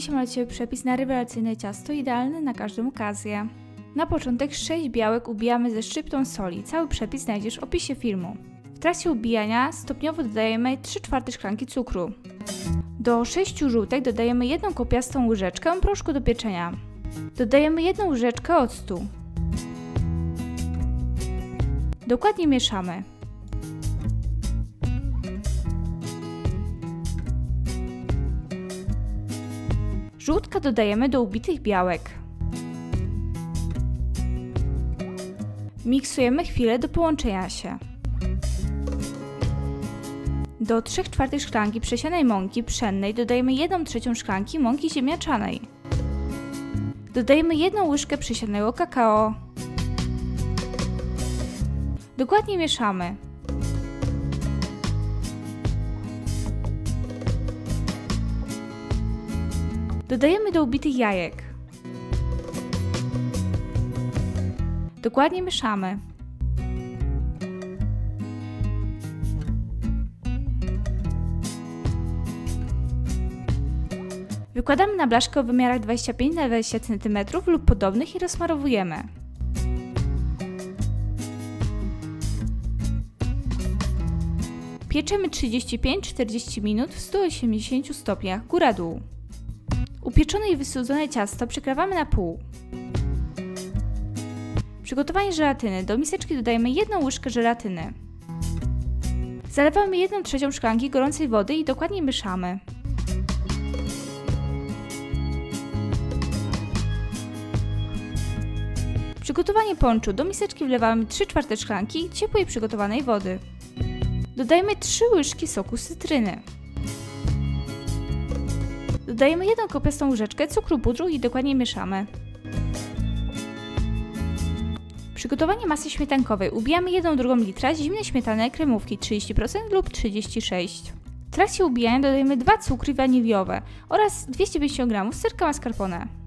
Dzisiaj mam dla przepis na rewelacyjne ciasto, idealne na każdą okazję. Na początek 6 białek ubijamy ze szczyptą soli. Cały przepis znajdziesz w opisie filmu. W trakcie ubijania stopniowo dodajemy 3 czwarte szklanki cukru. Do 6 żółtek dodajemy jedną kopiastą łyżeczkę proszku do pieczenia. Dodajemy jedną łyżeczkę octu. Dokładnie mieszamy. Żółtka dodajemy do ubitych białek. Miksujemy chwilę do połączenia się. Do 3 czwartych szklanki przesianej mąki pszennej dodajemy 1 trzecią szklanki mąki ziemniaczanej. Dodajemy jedną łyżkę przesianego kakao. Dokładnie mieszamy. Dodajemy do ubitych jajek. Dokładnie mieszamy. Wykładamy na blaszkę o wymiarach 25 na 20 cm lub podobnych i rozmarowujemy. Pieczemy 35-40 minut w 180 stopniach góra-dół. Upieczone i wysłodzone ciasto przekrawamy na pół. Przygotowanie żelatyny. Do miseczki dodajemy jedną łyżkę żelatyny. Zalewamy 1 trzecią szklanki gorącej wody i dokładnie mieszamy. Przygotowanie ponczu. Do miseczki wlewamy 3 czwarte szklanki ciepłej przygotowanej wody. Dodajemy 3 łyżki soku cytryny. Dodajemy jedną kopiastą łyżeczkę cukru pudru i dokładnie mieszamy. Przygotowanie masy śmietankowej. Ubijamy 1 drugą litra zimnej śmietany kremówki 30% lub 36%. W trakcie ubijania dodajemy 2 cukry waniliowe oraz 250 g serka mascarpone.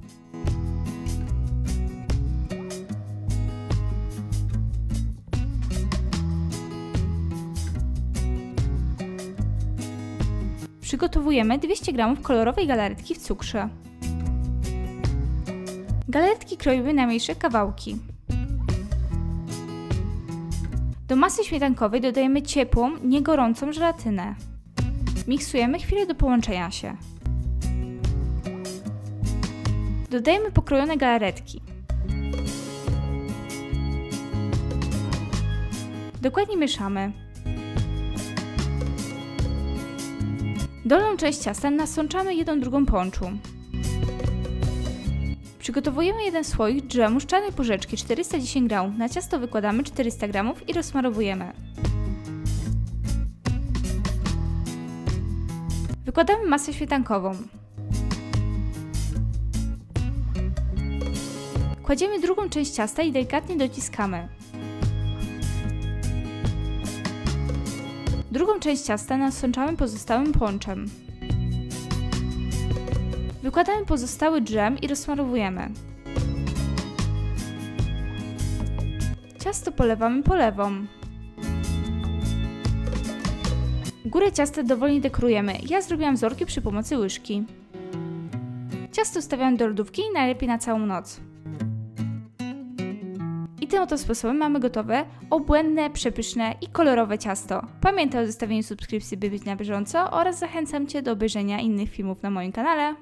Przygotowujemy 200 g kolorowej galaretki w cukrze. Galaretki kroimy na mniejsze kawałki. Do masy śmietankowej dodajemy ciepłą, niegorącą żelatynę. Miksujemy chwilę do połączenia się. Dodajemy pokrojone galaretki. Dokładnie mieszamy. Dolną część ciasta nasączamy jedną drugą ponczu. Przygotowujemy jeden słoik dżemu z czarnej porzeczki 410 g. Na ciasto wykładamy 400 g i rozsmarowujemy. Wykładamy masę śmietankową. Kładziemy drugą część ciasta i delikatnie dociskamy. Drugą część ciasta nasączamy pozostałym ponczem. Wykładamy pozostały dżem i rozsmarowujemy. Ciasto polewamy polewą. Górę ciasta dowolnie dekorujemy. Ja zrobiłam wzorki przy pomocy łyżki. Ciasto stawiam do lodówki i najlepiej na całą noc. Tym oto sposobem mamy gotowe, obłędne, przepyszne i kolorowe ciasto. Pamiętaj o zostawieniu subskrypcji, by być na bieżąco oraz zachęcam Cię do obejrzenia innych filmów na moim kanale.